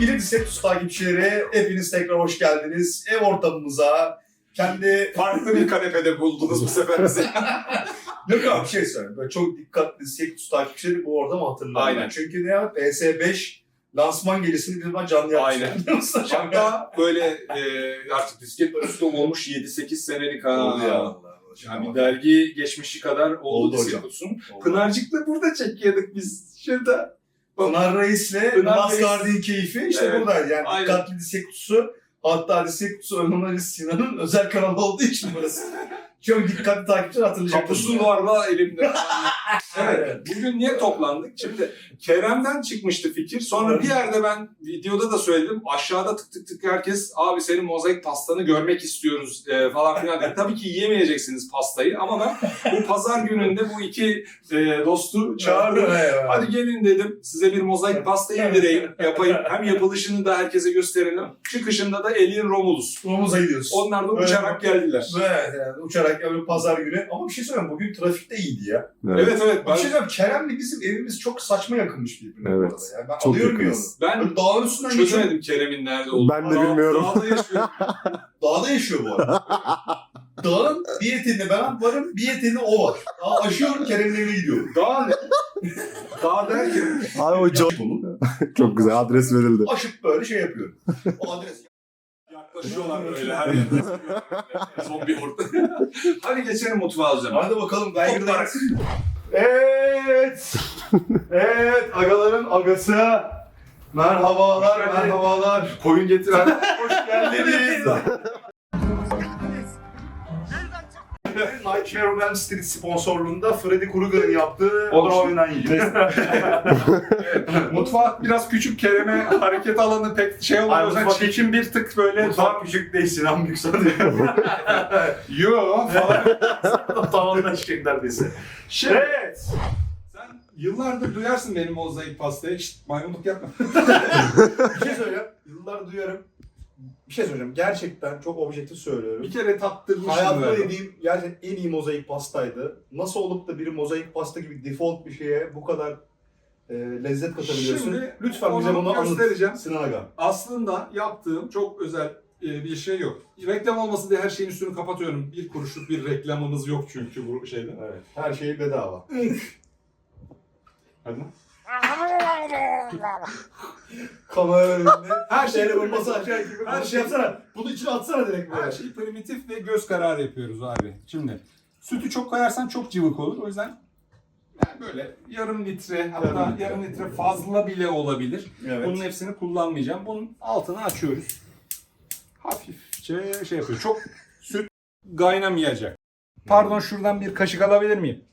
Sevgili Diseptus takipçileri, hepiniz tekrar hoş geldiniz. Ev ortamımıza, kendi... Farklı bir kanepede buldunuz bu sefer bizi. Yok abi bir şey söyleyeyim. Böyle çok dikkatli Diseptus takipçileri bu ortamı hatırlar. Aynen. Çünkü ne ya? PS5 lansman gecesini bir ben canlı yapmıştım. Aynen. Hatta böyle e, artık disket ustum olmuş 7-8 senelik ha. Oldu ya. Allah Yani bir dergi geçmişi kadar oldu, Oldu disket. Oldu. Pınarcık'ta burada çekiyorduk biz şurada. Pınar Reis'le Pınar Masgard'ın keyfi işte Evet. buradaydı. Yani Aynen. dikkatli Diseptus'u hatta Diseptus'u Ömer Sinan'ın özel kanalı olduğu için burası. Çok dikkatli takipçiler hatırlayacak. Kapusun var la elimde. evet. Bugün niye toplandık? Şimdi Kerem'den çıkmıştı fikir. Sonra bir yerde ben videoda da söyledim. Aşağıda tık tık tık herkes abi senin mozaik pastanı görmek istiyoruz e, falan filan dedi. Tabii ki yiyemeyeceksiniz pastayı ama ben bu pazar gününde bu iki e, dostu çağırdım. Hadi gelin dedim size bir mozaik pasta indireyim, yapayım. Hem yapılışını da herkese gösterelim. Çıkışında da Alien Romulus. Romuza gidiyoruz. Onlar da uçarak geldiler. Evet yani uçarak yani pazar günü. Ama bir şey söyleyeyim bugün trafik de iyiydi ya. Evet evet. Bir Ben, şey söyleyeyim Kerem'le bizim evimiz çok saçma yakınmış birbirine. Evet. arada Yani ben Çok alıyorum yakınız. ben Böyle dağın üstünden geçiyorum. çözemedim Kerem'in nerede olduğunu. Ben de Dağ- bilmiyorum. Dağda yaşıyor. Dağda yaşıyor bu arada. Dağın bir eteğinde ben varım, bir eteğinde o var. Dağ aşıyorum Kerem'in evine gidiyorum. Dağ ne? Dağ derken Abi o çok, çok güzel adres verildi. Aşıp böyle şey yapıyorum. O adres. yaklaşıyorlar böyle her yerden. Zombi orta. Hadi geçelim mutfağa o zaman. Hadi bakalım ben. Evet. Evet agaların agası. Merhabalar, merhabalar. Koyun getiren. Hoş geldiniz. Nightmare on Elm Street sponsorluğunda Freddy Krueger'ın yaptığı Olur. oyundan yiyeceğiz. Mutfak biraz küçük Kerem'e hareket alanı pek şey olmuyor. O yüzden mutfak- çekim bir tık böyle Mutfak küçük değil, Sinan büyük sanıyorum. Yo falan. Tavandan çıkacak neredeyse. Şey, Evet. sen yıllardır duyarsın benim mozaik pastayı. Şşt maymunluk yapma. Bir şey söyleyeceğim. Yıllar duyarım. Bir şey söyleyeceğim. Gerçekten çok objektif söylüyorum. Bir kere tattırmışım Hayatımda böyle. yediğim gerçekten en iyi mozaik pastaydı. Nasıl olup da bir mozaik pasta gibi default bir şeye bu kadar e, lezzet katabiliyorsun? Şimdi Lütfen bize bunu anlat. göstereceğim. Sinan Aga. Aslında yaptığım çok özel e, bir şey yok. Reklam olmasın diye her şeyin üstünü kapatıyorum. Bir kuruşluk bir reklamımız yok çünkü bu şeyde. Evet. Her şey bedava. Hadi. Kamera önünde. Her şey Şeyle vurması aşağı gibi. Her Her şey- yapsana. Bunu içine atsana direkt Her böyle. şeyi primitif ve göz kararı yapıyoruz abi. Şimdi sütü çok koyarsan çok cıvık olur. O yüzden yani böyle yarım litre hatta Yarım yarım litre, fazla bile olabilir. Evet. Bunun hepsini kullanmayacağım. Bunun altını açıyoruz. Hafifçe şey yapıyor. Çok süt kaynamayacak. Pardon şuradan bir kaşık alabilir miyim?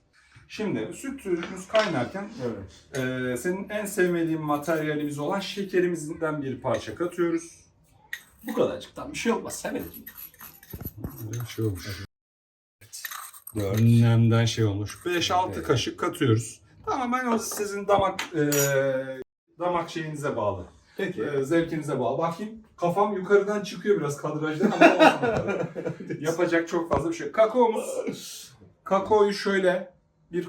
Şimdi sütümüz kaynarken Evet. e, senin en sevmediğin materyalimiz olan şekerimizden bir parça katıyoruz. Bu kadarcıktan bir şey olmaz. Severim. Bir şey olmuş. Önlemden şey olmuş. 5-6 kaşık katıyoruz. Tamamen o sizin damak e, damak şeyinize bağlı. Peki. E, zevkinize bağlı. Bakayım kafam yukarıdan çıkıyor biraz kadrajdan ama olsun. Yapacak çok fazla bir şey. Kakaomuz. Kakaoyu şöyle bir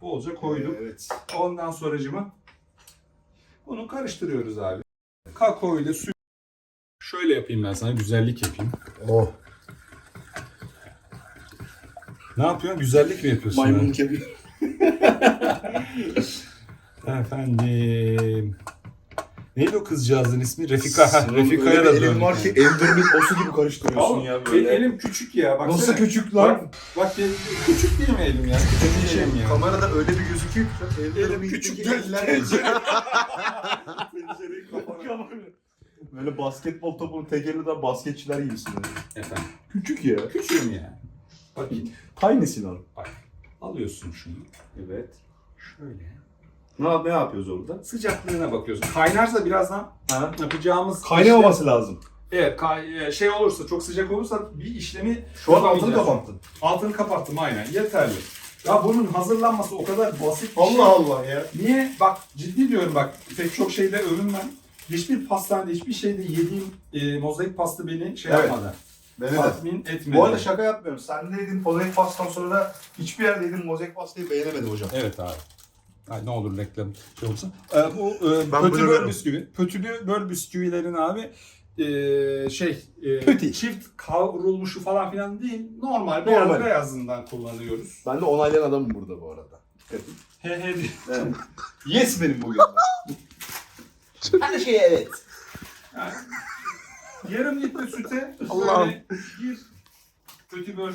bolca koyduk. Evet. Ondan sonracıma bunu karıştırıyoruz abi. Kakao ile süt. Şöyle yapayım ben sana güzellik yapayım. Oh. Ne yapıyorsun? Güzellik mi yapıyorsun? Maymunluk yapıyor. Efendim. Neydi o kızcağızın ismi? Refika. Ha, Sinan, Refika'ya öyle da bir elin döndük. var ki Ender'ın osu gibi karıştırıyorsun Oğlum, ya el- böyle. elim küçük ya. Baksana. Nasıl küçük lan? Bak, bak el- küçük değil mi elim ya? Küçük Şey, elim ya. kamerada öyle bir gözüküyor ki. Elim küçük değil. Böyle basketbol topunu tek elinde basketçiler gibisin. öyle. Efendim. Küçük ya. Küçüğüm ya. Bak Tiny Sinan. alıyorsun şunu. Evet. Şöyle. Ne, ne yapıyoruz orada? Sıcaklığına bakıyorsun. Kaynarsa birazdan Ha? yapacağımız Kaynamaması lazım. Evet, kay- e, şey olursa, çok sıcak olursa bir işlemi Şu an altını kapattın. Altını kapattım aynen, yeterli. Ya bunun hazırlanması o kadar basit bir şey. Allah Allah ya. Niye? Bak ciddi diyorum bak, pek çok şeyde övünmem. Hiçbir pastanede, hiçbir şeyde yediğim e, mozaik pasta beni şey Evet. yapmadı. Beni. Tatmin etmedi. Bu arada şaka yapmıyorum. Sen de yedin mozaik pastan sonra hiçbir yerde yedin mozaik pastayı beğenemedim hocam. Evet abi. Ay ne olur reklam şey olsun. Ee, bu e, Ben bunu pötibör veririm. bisküvi. Pötibör bisküvilerin abi e, şey e, Pöti. çift kavrulmuşu falan filan değil. Normal beyaz Normal. beyazından kullanıyoruz. Ben de onaylayan adamım burada bu arada. Dikkat edin. He he diye. Evet. yes benim bugün. Her şeye evet. Yani, yarım litre süte Allah'ım. böyle bir pötibör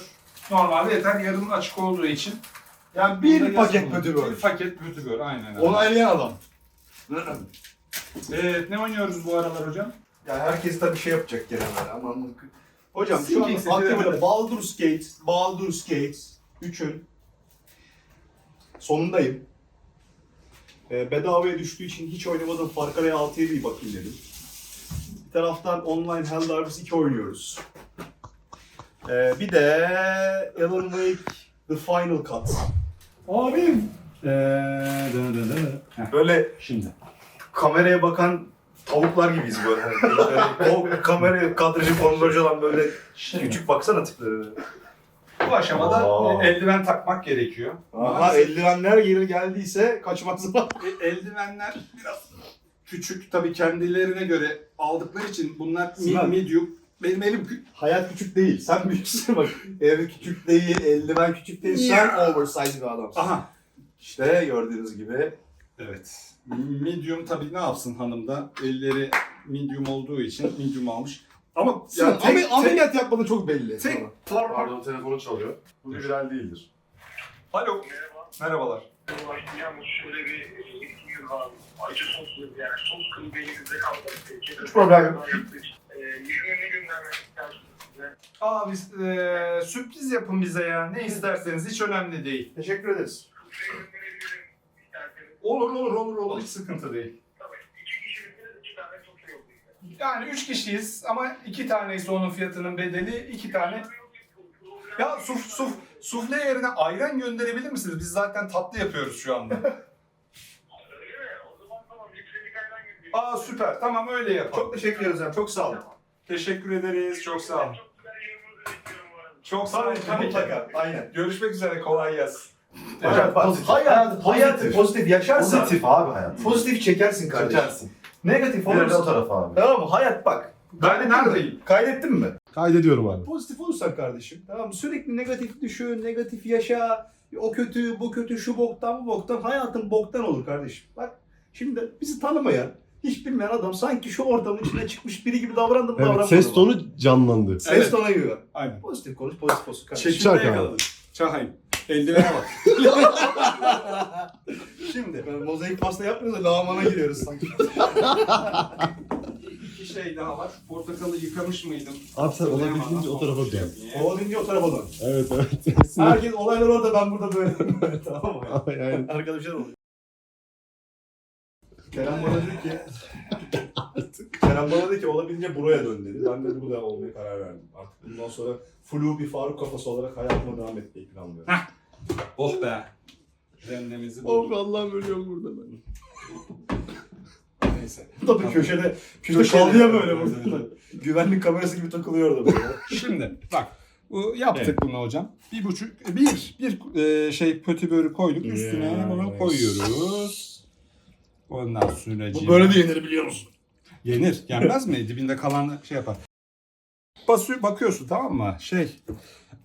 normalde yeter yarım açık olduğu için. Yani Bunda bir paket yazılı. pötibör. Bir paket pötibör aynen öyle. Onaylayan adam. Evet ne oynuyoruz bu aralar hocam? Ya herkes tabii şey yapacak genelde ama Hocam şu Sinking an seti aklımda evet. Baldur's Gate, Baldur's Gate 3'ün sonundayım. Ee, bedavaya düştüğü için hiç oynamadım Far Cry 6'ya bir bakayım dedim. Bir taraftan online Helldivers 2 oynuyoruz. Ee, bir de Alan Wake The Final Cut. Abim. Eee Böyle Şimdi. kameraya bakan tavuklar gibiyiz böyle. Böyle o kamera kadrajı kontrolcü olan böyle küçük baksana tipleri. Bu aşamada Aa. eldiven takmak gerekiyor. Aha eldivenler geri geldiyse kaçmak zor. e- eldivenler biraz küçük tabii kendilerine göre aldıkları için bunlar mi- Sinan. medium. Benim elim kü- Hayat küçük değil. Sen büyüksün bak. Ev küçük değil, eldiven küçük değil. Sen oversize bir adamsın. Aha. İşte gördüğünüz gibi. Evet. Medium tabii ne yapsın hanım da elleri medium olduğu için medium almış. Ama Ya ya tek, tek, ameliyat yapmadı çok belli. tek sana. Pardon telefonu çalıyor. Bu viral değildir. Alo. Merhaba. Merhabalar. Yalnız şöyle bir bilginiz var. Acı soslu yani sos kılı beynimizde kaldı. Hiç problem yok. Biz eee, sürpriz yapın bize ya. Ne isterseniz hiç önemli değil. Teşekkür ederiz. Olur olur olur olur hiç sıkıntı değil. Yani üç kişiyiz ama iki taneyse onun fiyatının bedeli iki tane. Ya suf, suf, sufle yerine ayran gönderebilir misiniz? Biz zaten tatlı yapıyoruz şu anda. Aa süper tamam öyle yapalım. Çok teşekkür ederiz. Çok sağ olun. Teşekkür ederiz çok sağ olun. Çok güzel yorumunuzu bekliyorum bu arada. Çok sağ olun tabii ki. Mutlaka. Aynen. Görüşmek üzere kolay gelsin. Hocam bak, hayat, hayat pozitif yaşarsan Pozitif abi hayat. pozitif çekersin kardeşim. Çekersin. Negatif Bir de o olursa tarafa abi. Tamam mı? Hayat bak. Ben neredeyim? Kaydettin mi? Kaydediyorum abi. Pozitif olursan kardeşim. Tamam mı? Sürekli negatif düşün, negatif yaşa. O kötü, bu kötü, şu boktan, bu boktan. Hayatın boktan olur kardeşim. Bak şimdi bizi tanımayan, hiç bilmeyen adam sanki şu ortamın içine çıkmış biri gibi davrandı mı Evet davranmadı ses tonu canlandı. Ses Evet. tonu gibi. Aynen. Pozitif konuş, pozitif olsun kardeşim. Çekimde yakaladım. Çahayım. Eldivene bak. Şimdi ben mozaik pasta yapmıyoruz da lağmana giriyoruz sanki. İki şey daha var. Şu portakalı yıkamış mıydım? Abi sen olabildiğince o tarafa dön. Olabildiğince o tarafa dön. Evet evet. Herkes olaylar orada ben burada böyle. böyle tamam mı? yani. Arkadaşlar oluyor. Kerem bana dedi ki Kerem bana dedi ki olabildiğince buraya dön dedi. Ben de burada olmaya karar verdim. Artık bundan sonra flu bir Faruk kafası olarak hayatıma devam etmeyi planlıyorum. Oh be. Cennemizi Of bulduk. Allah'ım ölüyorum burada ben. Neyse. Da bir köşede, köşede Köşede. kaldı ya böyle burada. Güvenlik kamerası gibi takılıyor orada böyle. Şimdi bak. Bu yaptık bunu hocam. Bir buçuk, bir, bir e, şey pötibörü koyduk. Üstüne bunu evet. koyuyoruz. Ondan sonra Bu böyle de yenir biliyor musun? Yenir. Yenmez mi? Dibinde kalan şey yapar. Basıyor, bakıyorsun tamam mı? Şey,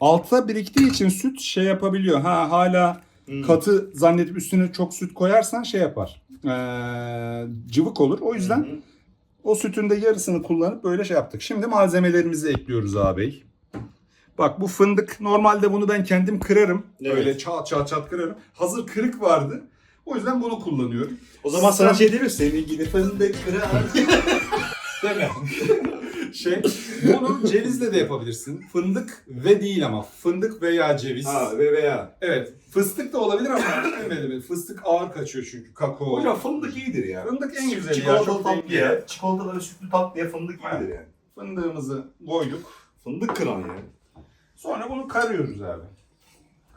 altta biriktiği için süt şey yapabiliyor. Ha hala katı zannedip üstüne çok süt koyarsan şey yapar. Ee, cıvık olur. O yüzden o sütün de yarısını kullanıp böyle şey yaptık. Şimdi malzemelerimizi ekliyoruz ağabey. Bak bu fındık normalde bunu ben kendim kırarım. Evet. Böyle çat çat çat kırarım. Hazır kırık vardı. O yüzden bunu kullanıyorum. O zaman sana şey diyebilir Senin gibi fındık kırar. Değil mi? şey, bunu cevizle de yapabilirsin. Fındık ve değil ama. Fındık veya ceviz. ha ve veya. Evet. Fıstık da olabilir ama demedim. Fıstık ağır kaçıyor çünkü kakao. Hocam fındık iyidir ya. Fındık en güzeli ya. Çikolatalı Çok tatlıya, dengeli. çikolatalı ve sütlü tatlıya fındık Ha. iyidir yani. Fındığımızı koyduk. Fındık kıran ya. Sonra bunu karıyoruz abi.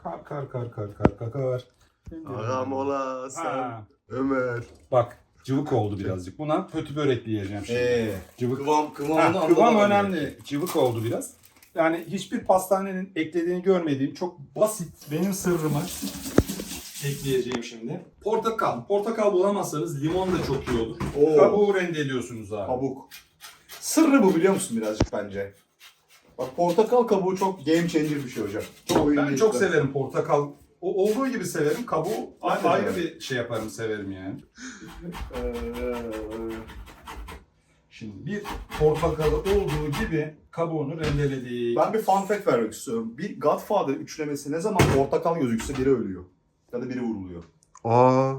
Kar kar kar kar kar kar kar. Ağam ola Ha. Ömer. Bak cıvık oldu birazcık. Buna pötü börek diyeceğim şimdi. Ee, Cıvık. kıvam, kıvamını Ha, kıvam önemli. Cıvık oldu biraz. Yani hiçbir pastanenin eklediğini görmediğim çok basit benim sırrımı ekleyeceğim şimdi. Portakal. Portakal bulamazsanız limon da çok iyi olur. Oo. Kabuğu rendeliyorsunuz abi. Kabuk. Sırrı bu biliyor musun birazcık bence? Bak portakal kabuğu çok game changer bir şey hocam. Çok oyun Ben çok severim portakal. O olduğu gibi severim. Kabuğu Aynen ayrı öyle. bir şey yaparım, severim yani. Ee, Şimdi bir portakalı olduğu gibi kabuğunu rendeledik. ben bir fun fact vermek istiyorum. Bir Godfather üçlemesi ne zaman portakal gözükse biri ölüyor. Ya da biri vuruluyor. Aa.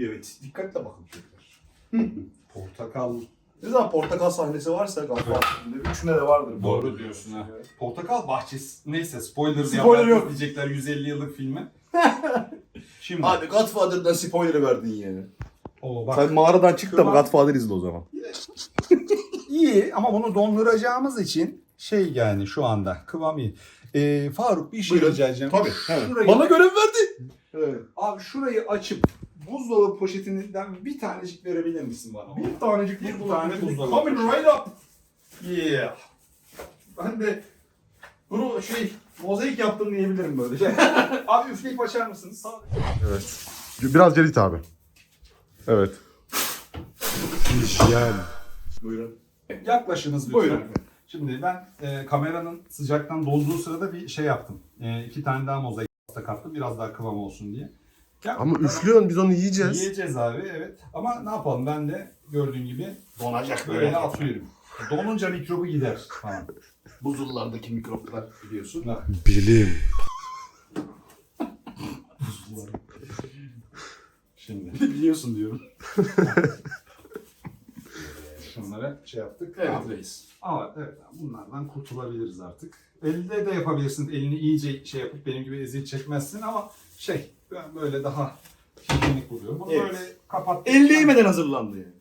Evet. Dikkatle bakın çocuklar. Portakal Ne zaman portakal sahnesi varsa Godfather'ın üçüne de vardır. bu Doğru arada. diyorsun ha. Portakal bahçesi. Neyse spoiler, Spoiler yok. diyecekler 150 yıllık filme. Şimdi. Abi Godfather'dan spoiler verdin yani. Oo, bak. Sen mağaradan çık da Kıvam- Godfather izle o zaman. İyi ama bunu donduracağımız için şey yani şu anda kıvam iyi. Ee, Faruk bir şey Buyurun. rica edeceğim. Tabii, Şurayı, Bana görev verdi. Evet. Abi şurayı açıp buzdolabı poşetinden bir tanecik verebilir misin bana? Bir tanecik Bir tane buzdolabı. Coming right up. Yeah. Ben de bunu şey mozaik yaptım diyebilirim böyle. Şey. Abi üfleyip açar mısınız? Evet. Biraz cerit abi. Evet. Hijyen. Buyurun. Yaklaşınız lütfen. Buyurun. Şimdi ben e, kameranın sıcaktan dolduğu sırada bir şey yaptım. E, iki tane daha mozaik pasta kattım biraz daha kıvam olsun diye. Ya, Ama üflüyorsun biz onu yiyeceğiz. Yiyeceğiz abi evet. Ama ne yapalım ben de gördüğün gibi Donacak böyle atıyorum. Donunca mikrobu gider falan. Buzullardaki mikroplar biliyorsun. Bak, Bilim. Şimdi biliyorsun diyorum. şunları şey yaptık. Evet Ama- reis. Ama evet bunlardan kurtulabiliriz artık. Elde de yapabilirsin. Elini iyice şey yapıp benim gibi eziyet çekmezsin ama şey ben böyle daha hijyenik buluyorum. Bunu Evet. böyle kapattık. El değmeden hazırlandı yani.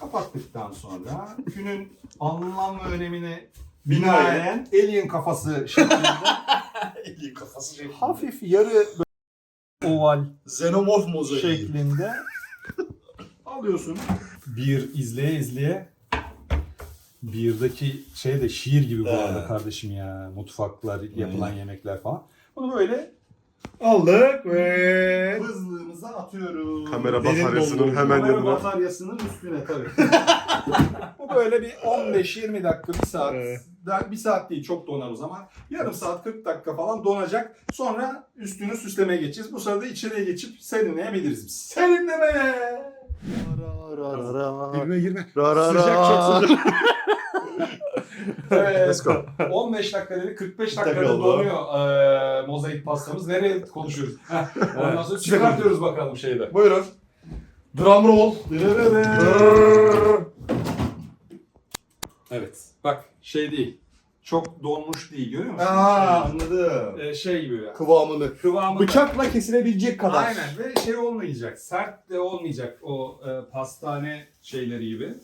Kapattıktan sonra günün anlam ve önemine Binaen. alien kafası şeklinde Elin kafası şey. hafif yarı böyle oval Xenomorph mozaiği. şeklinde alıyorsun. Bir izleye izleye birdeki şey de şiir gibi bu arada kardeşim ya. Mutfaklar, yapılan yemekler falan. Bunu böyle Aldık ve hızlığımıza atıyoruz. Kamera Derin bataryasının doldu. hemen Kamera yanına. bataryasının üstüne tabii. bu böyle bir 15-20 dakika, bir saat. Evet. Daha bir saat değil çok donar o zaman. Yarım saat 40 dakika falan donacak. Sonra üstünü süslemeye geçeceğiz. Bu sırada içeriye geçip serinleyebiliriz biz. serinleme. Girme girme. Ra ra Sıcak ra. çok sıcak. evet. Let's go. 15 dakika dedi 45 dakika dakikada oldu. donuyor eee, mozaik pastamız. Nereye konuşuyoruz? Ondan sonra çıkartıyoruz bakalım şeyde. Buyurun. Drum roll. Evet. Bak şey değil. Çok donmuş değil görüyor musun? Aa anladım. Şey, e, şey gibi. ya. Kıvamını. Kıvamı Bıçakla kesilebilecek kadar. Aynen ve şey olmayacak. Sert de olmayacak o e, pastane şeyleri gibi.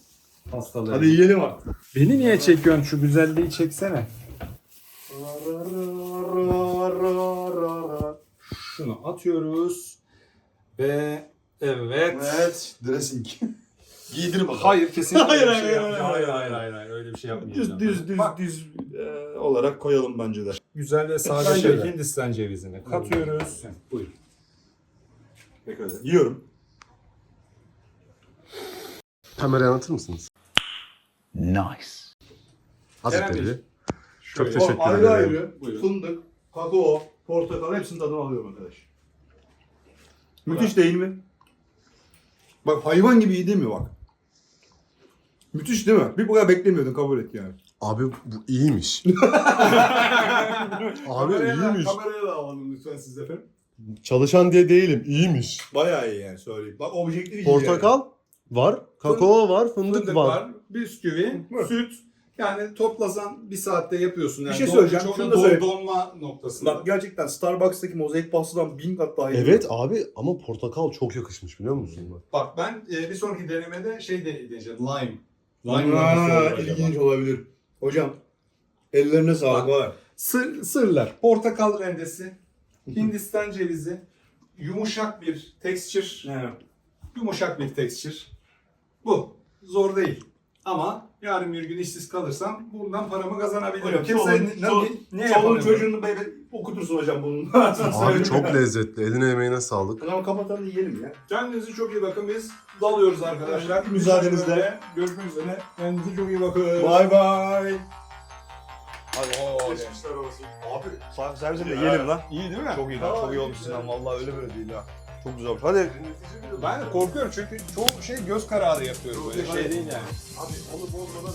Pastaları. Hadi yiyelim artık. Beni niye çekiyorsun? Şu güzelliği çeksene. Şunu atıyoruz. Ve evet. Evet. Dressing. Giydir bakalım. Hayır kesinlikle Hayır, öyle bir şey hayır, yapmayacağım. hayır, hayır, hayır, hayır, hayır, öyle bir şey yapmayacağım. Düz düz düz Bak, düz e, olarak koyalım bence de. güzel ve sade şey. Hindistan cevizini katıyoruz. Buyur. Pekala. Yiyorum. Kamerayı anlatır mısınız? Nice. Hazretleri. Şöyle. Çok teşekkür ayrı ederim. ayrı Buyurun. fındık, kakao, portakal hepsinin tadını alıyorum arkadaş. Müthiş değil mi? Bak hayvan gibi iyi değil mi bak? Müthiş değil mi? Bir bu kadar beklemiyordun kabul et yani. Abi bu iyiymiş. Abi iyiymiş. Kameraya da alalım lütfen siz efendim. Çalışan diye değilim. iyiymiş. Bayağı iyi yani söyleyeyim. Bak objektif iyi Portakal var. Kakao var. Fındık, Fındık var. var, bisküvi, Var. süt. Yani toplasan bir saatte yapıyorsun. Yani şey don- söyleyeceğim, çok şunu da don- söyleyeyim. donma noktasında. Bak gerçekten Starbucks'taki mozaik pastadan bin kat daha iyi. Evet abi ama portakal çok yakışmış biliyor musun? Bak. Bak ben e, bir sonraki denemede şey de deneyeceğim. Lime. Aa, olur acaba? ilginç olabilir. Hocam ellerine sağlık var. Sır, sırlar. Portakal rendesi, Hindistan cevizi, yumuşak bir texture, Evet. yumuşak bir texture. Bu. Zor değil. Ama Yarın bir gün işsiz kalırsam bundan paramı kazanabilirim. Hocam, Kimse çoluğun- ne, çol- ne, yapamıyor? çocuğunu böyle okutursun hocam bunun. Abi çok lezzetli. Eline emeğine sağlık. O zaman kapatalım da yiyelim ya. Kendinize çok iyi bakın biz dalıyoruz arkadaşlar. Müsaadenizle. Görüşmek üzere. Kendinize çok iyi bakın. Bay bay. Hadi Geçmişler olsun. Abi Servisin de yiyelim lan. İyi değil mi? Çok iyi lan. Çok iyi olmuş Sinan. Vallahi öyle böyle değil ha. Çok güzel. Hadi. Ben de korkuyorum çünkü çoğu şey göz kararı yapıyorum. Böyle şey değil yani. Abi onu bozmadan